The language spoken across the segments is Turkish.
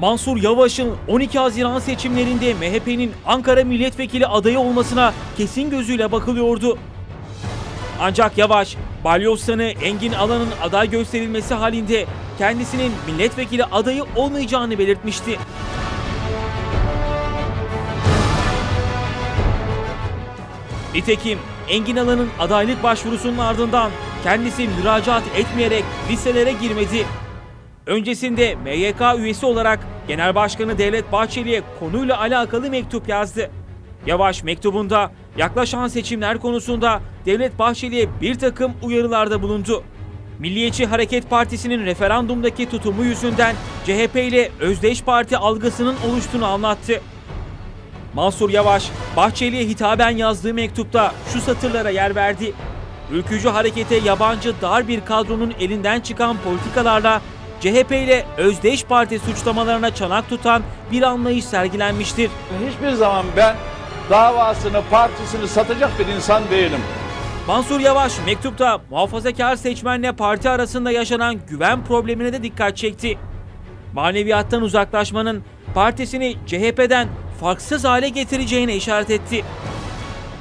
Mansur Yavaş'ın 12 Haziran seçimlerinde MHP'nin Ankara milletvekili adayı olmasına kesin gözüyle bakılıyordu. Ancak Yavaş, Balyoz Sanı Engin Alan'ın aday gösterilmesi halinde kendisinin milletvekili adayı olmayacağını belirtmişti. Nitekim Engin Alan'ın adaylık başvurusunun ardından kendisi müracaat etmeyerek listelere girmedi. Öncesinde MYK üyesi olarak Genel Başkanı Devlet Bahçeli'ye konuyla alakalı mektup yazdı. Yavaş mektubunda yaklaşan seçimler konusunda Devlet Bahçeli'ye bir takım uyarılarda bulundu. Milliyetçi Hareket Partisi'nin referandumdaki tutumu yüzünden CHP ile özdeş parti algısının oluştuğunu anlattı. Mansur Yavaş, Bahçeli'ye hitaben yazdığı mektupta şu satırlara yer verdi. Ülkücü harekete yabancı dar bir kadronun elinden çıkan politikalarla CHP ile özdeş parti suçlamalarına çanak tutan bir anlayış sergilenmiştir. Hiçbir zaman ben davasını, partisini satacak bir insan değilim. Mansur Yavaş mektupta muhafazakar seçmenle parti arasında yaşanan güven problemine de dikkat çekti. Maneviyattan uzaklaşmanın partisini CHP'den farksız hale getireceğine işaret etti.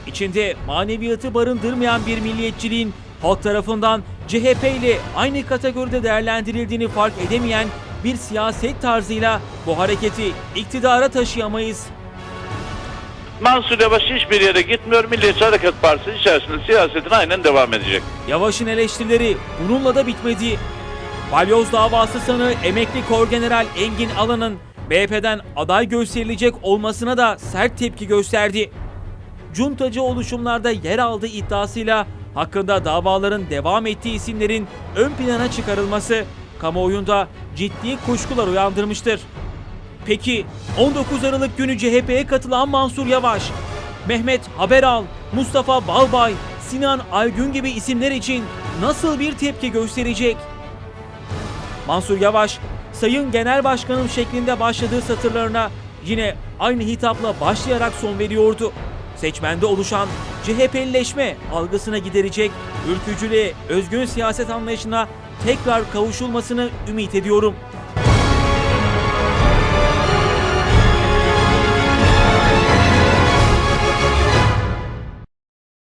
İçinde maneviyatı barındırmayan bir milliyetçiliğin halk tarafından CHP ile aynı kategoride değerlendirildiğini fark edemeyen bir siyaset tarzıyla bu hareketi iktidara taşıyamayız. Mansur Yavaş hiçbir yere gitmiyor. Milliyetçi Hareket Partisi içerisinde siyasetine aynen devam edecek. Yavaş'ın eleştirileri bununla da bitmedi. Balyoz davası sanığı emekli Korgeneral Engin Alan'ın MHP'den aday gösterilecek olmasına da sert tepki gösterdi. Cuntacı oluşumlarda yer aldığı iddiasıyla hakkında davaların devam ettiği isimlerin ön plana çıkarılması kamuoyunda ciddi kuşkular uyandırmıştır. Peki 19 Aralık günü CHP'ye katılan Mansur Yavaş, Mehmet Haberal, Mustafa Balbay, Sinan Aygün gibi isimler için nasıl bir tepki gösterecek? Mansur Yavaş, Sayın Genel Başkanım şeklinde başladığı satırlarına yine aynı hitapla başlayarak son veriyordu. Seçmende oluşan CHP'lileşme algısına giderecek, ülkücülüğe, özgün siyaset anlayışına tekrar kavuşulmasını ümit ediyorum.